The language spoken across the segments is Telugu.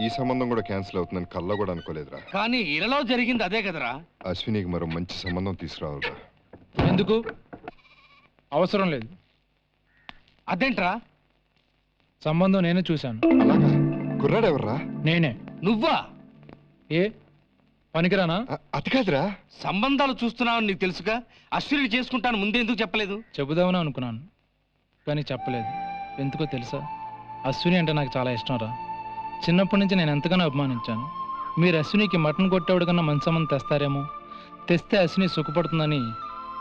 ఈ సంబంధం కూడా క్యాన్సిల్ అవుతుందని కల్లో కూడా అనుకోలేదురా. కానీ ఇలలో జరిగింది అదే కదరా. అశ్వినికి మరో మంచి సంబంధం తీసుకురావాలిరా. ఎందుకు? అవసరం లేదు. అదేంట్రా? సంబంధం నేనే చూశాను. అలాగా? కుర్రాడు ఎవర్రా నేనే. నువ్వా? ఏ? పనికిరానా? అ- అది కాదురా. సంబంధాలు చూస్తున్నావు నీకు తెలుసుగా? అశ్విని చేసుకుంటాను ముందే ఎందుకు చెప్పలేదు? చెబుదామని అనుకున్నాను. కానీ చెప్పలేదు. ఎందుకో తెలుసా? అశ్విని అంటే నాకు చాలా ఇష్టం రా చిన్నప్పటి నుంచి నేను ఎంతగానో అభిమానించాను. మీరు అశ్వినికి మటన్ కొట్టేవాడు కన్నా మంచి సంబంధం తెస్తారేమో? తెస్తే అశ్విని సుఖపడుతుందని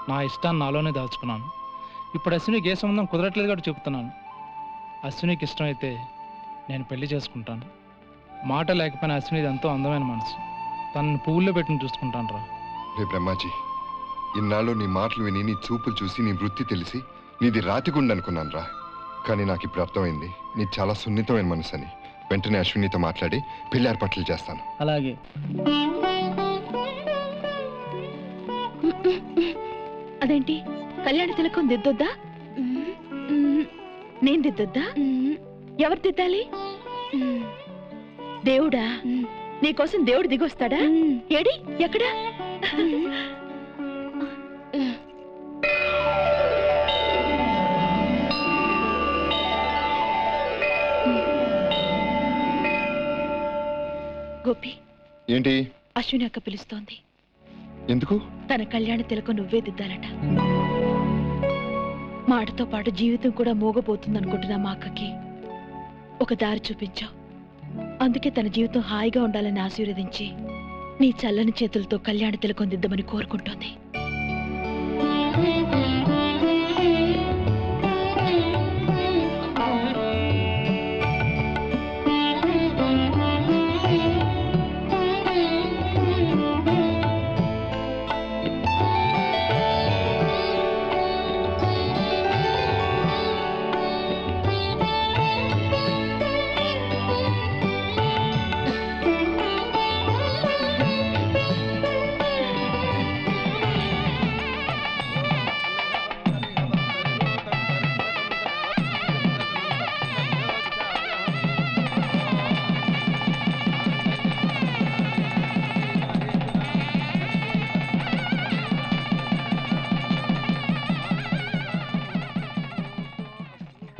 నా ఇష్టాన్ని నాలోనే దాచుకున్నాను. ఇప్పుడు అశ్వినికి ఏ సంబంధం కుదరట్లేదు కూడా చెప్తున్నాను అశ్వినికి ఇష్టమైతే నేను పెళ్ళి చేసుకుంటాను. మాట లేకపోయినా అశ్వినిది ఎంతో అందమైన మనసు. తనని పువ్వుల్లో పెట్టిన చూసుకుంటాను రా. రే బ్రహ్మాజీ ఇన్నాళ్ళు నీ మాటలు విని నీ చూపులు చూసి నీ వృత్తి తెలిసి నీది రాతిగుండనుకున్నాను రా. కానీ నాకు ఇప్పుడు అర్థమైంది నీ చాలా సున్నితమైన మనసు అని వెంటనే అశ్వినితో మాట్లాడి పెళ్ళి ఏర్పాట్లు చేస్తాను. అలాగే. అదేంటి? కళ్యాణ తిలకం దిద్దొద్దా. నేను దిద్దొద్దా? ఎవరు దిద్దాలి? దేవుడా నీకోసం దేవుడు దిగొస్తాడా? ఏడి ఎక్కడా? గోపి. ఏంటి? అశ్విని అక్క పిలుస్తోంది. ఎందుకు? తన కళ్యాణ తిలకం నువ్వే దిద్దాలట. మాటతో పాటు జీవితం కూడా మోగబోతుంది అనుకుంటున్నా మా అక్కకి. ఒక దారి చూపించావు. అందుకే తన జీవితం హాయిగా ఉండాలని ఆశీర్వదించి నీ చల్లని చేతులతో కళ్యాణ తిలకం దిద్దమని కోరుకుంటోంది.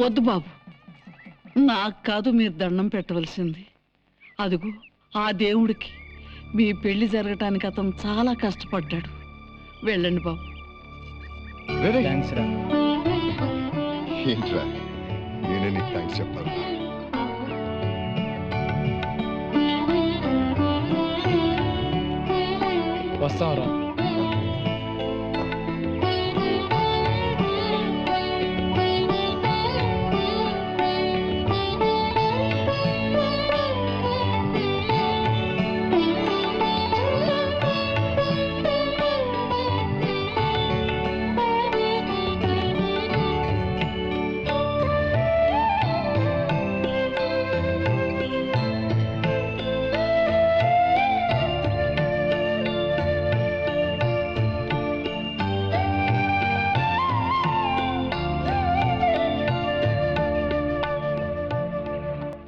వద్దు బాబు. నాకు కాదు మీరు దండం పెట్టవలసింది. అదుగు ఆ దేవుడికి మీ పెళ్ళి జరగటానికి అతను చాలా కష్టపడ్డాడు. వెళ్ళండి బాబు. రే, రే. థ్యాంక్స్ రా. ఏంట్రా? నేనే నీకు థ్యాంక్స్ చెప్పాలి? వస్తాం రా?